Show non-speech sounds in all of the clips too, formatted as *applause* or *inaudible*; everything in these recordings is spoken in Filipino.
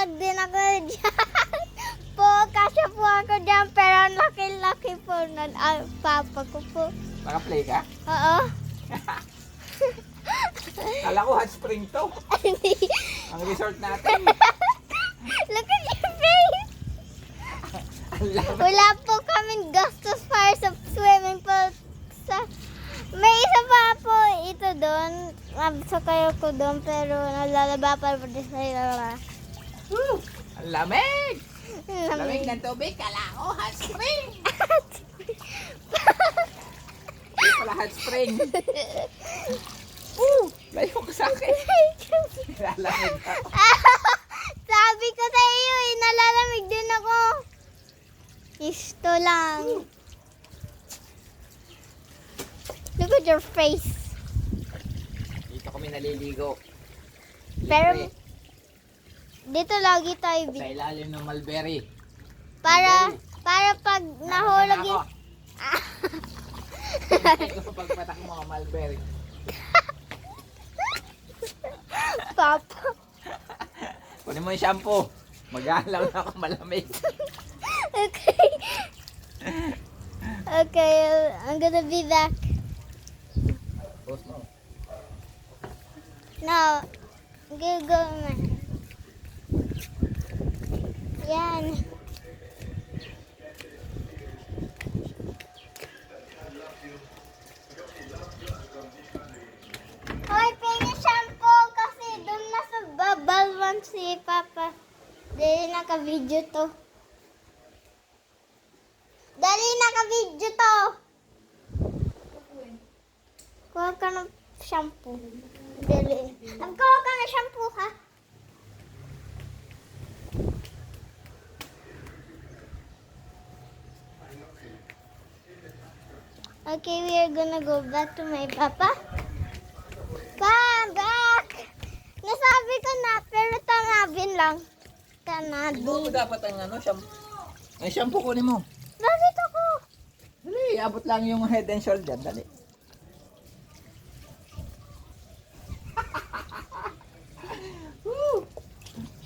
Nagbablog din ako dyan. *laughs* po, kasya po ako dyan. Pero ang laki-laki po ng ah, papa ko po. Naka-play ka? Oo. *laughs* Kala ko hot spring to. *laughs* Ang resort natin. Look at your face. Ang. Wala po kaming gastos para sa swimming pool. Sa, may isa pa po ito doon. Sakay ako doon pero nalalaba pa po sa. Woo! Ang lamig! Lamig ng tubig. Kala ko *laughs* hot spring. Pala hot spring. *laughs* Woo! Layo ko sa akin. Lalamig ako. *laughs* Sabi ko sa iyo eh, nalalamig din ako. Isto lang. Look at your face. Dito kami naliligo. Pero- Libre. Dito lagi tayo. Sa bi- ilalim ng mulberry. Para, para pag nahulog yung... Hindi ko pagpatak mo mulberry. *laughs* Papa. Kunin mo yung shampoo. Mag-aalaw na ako malamig. Okay. Okay, I'm gonna be back. Post mo. No. Go, go na. Yan. Hoy, pengi shampoo kasi doon na sa babalwan si Papa. Dali naka-video to. Dali naka-video to. Kuha ka ng shampoo. Dali. Kuha ka ng shampoo ha. Okay, we are gonna go back to my papa. Pa, back! Nasabi ko na, pero tanabin lang. Hindi mo Tanabin. dapat ang ano, shampoo. Ay, shampoo kunin mo. Bakit ako? Dali, abot lang yung head and shoulder. Dali. *laughs*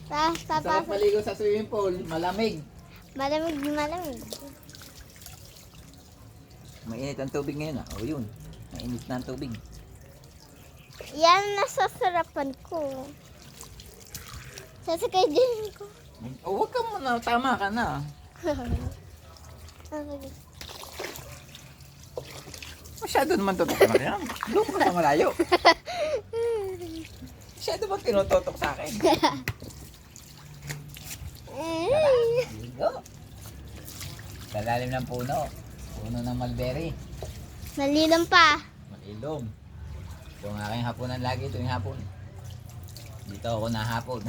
Tapos, Sarap tapos, maligo sa swimming pool. Malamig. malamig, malamig. Mainit ang tubig ngayon ah. O yun. Mainit na ang tubig. Yan nasasarapan ko. Sasakay din ko. O huwag ka muna. Tama ka na. *laughs* Masyado naman tutok na yan. Doon ka sa malayo. Masyado bang tinututok sa akin? *laughs* Ligo. Sa lalim ng puno. Puno ng mulberry. Nalilam pa. Malilom. Ito ang aking hapunan lagi tuwing hapon. Dito ako nahapon. *laughs*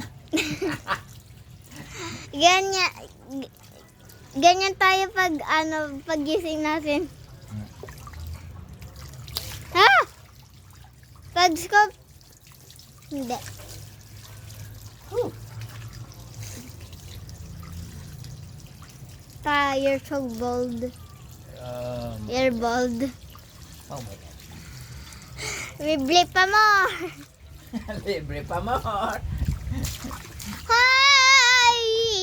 Ganyan, ganyan tayo pag, ano, pagising natin. Ha? Pag scope, hindi. Whew. Pa, you're so bold. Um, You're bold. oh my God. Biblip pa mo. Libre pa more. Hi!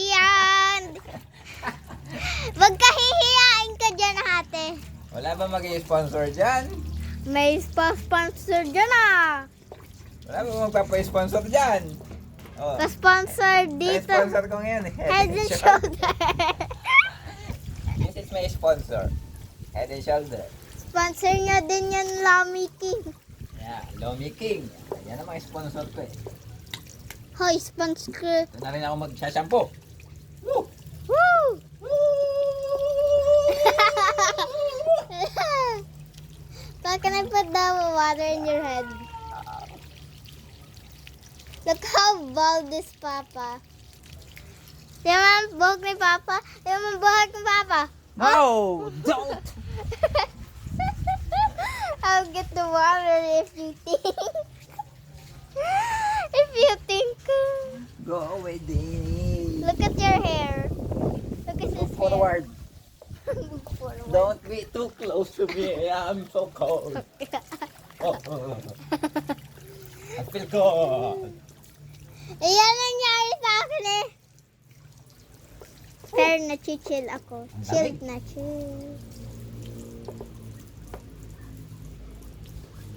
Yan! Wag ka hihiyain ka dyan, ate. Wala ba mag-sponsor dyan? May spa-sponsor dyan ah. Wala ba magpapa-sponsor dyan? Oh. Pa-sponsor dito. sponsor ko ngayon. Head and *laughs* shoulder. This is my sponsor. Head and shoulder. Sponsor niya din yan, Lamy King. Yeah, Lomi King. Yan ang mga sponsor ko eh. Hoy, sponsor. Ito na rin ako magsashampoo. Woo! Woo! Can I put the water in your head? Look how bald this Papa. Di mo ang buhok ni Papa? Di mo ang buhok ni Papa? No! Don't! *laughs* I'll get the water if you think. *laughs* if you think. Go away, Danny. Look at your hair. Look at his Forward. hair. Move forward. Don't be too close to me. I'm so cold. Oh. *laughs* I feel cold. Iyan nangyari sa akin eh. Pero na-chill ako. Ang Chill lamig. na chill.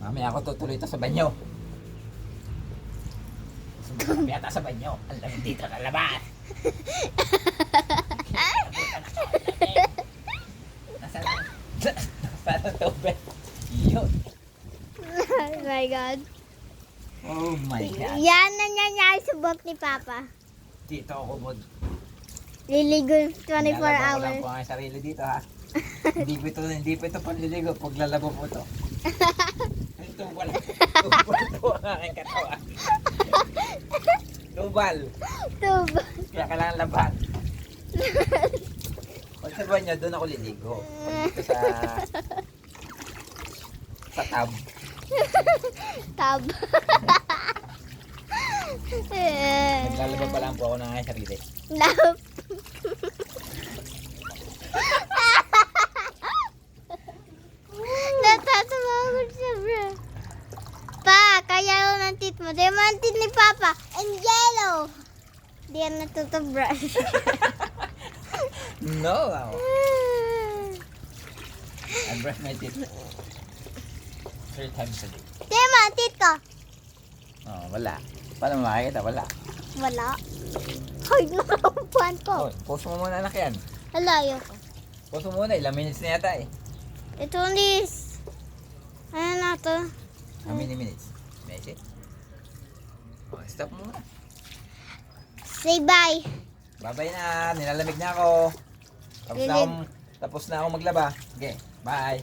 Mamaya ako tutuloy ito sa banyo. Sumunod yata sa banyo. Ang lamig dito sa labas. Nasa Nasa ang tubig. Yun. oh my God. Oh my God. Yan nangyayari sa buhok ni Papa. Dito ako mod. Liligo 24 Nilalaba ko lang hours. po ang sarili dito ha. hindi po ito, hindi po ito panliligo. Paglalabo po ito. *laughs* Tubal. Tubal ito ang aking katawan. Tubal. Tubo. Kaya kailangan laban. Pag sa banyo, doon ako liligo. Pag dito sa... sa tab. Tab. Naglalaba pa lang po ako ng aking sarili. Love. Natatawa ako siya, bro. Pa, kaya tit mo. Di mo ang tit ni Papa. And yellow. Di yan natutubrush. *laughs* No! Ako. I brush my teeth three times a day. Di mo ang tit ko. Oh, wala. Paano makikita? Wala. Wala. Hard *laughs* na kaupuan ko. Oh, post mo muna anak yan. Alayo ko. Post mo muna. Ilang minutes na yata eh. Ito is... Ano na to? How many minutes? Messi? Oh, stop muna. Say bye. Bye-bye na. Nilalamig na ako. Tapos na akong, tapos na ako maglaba. Okay, bye.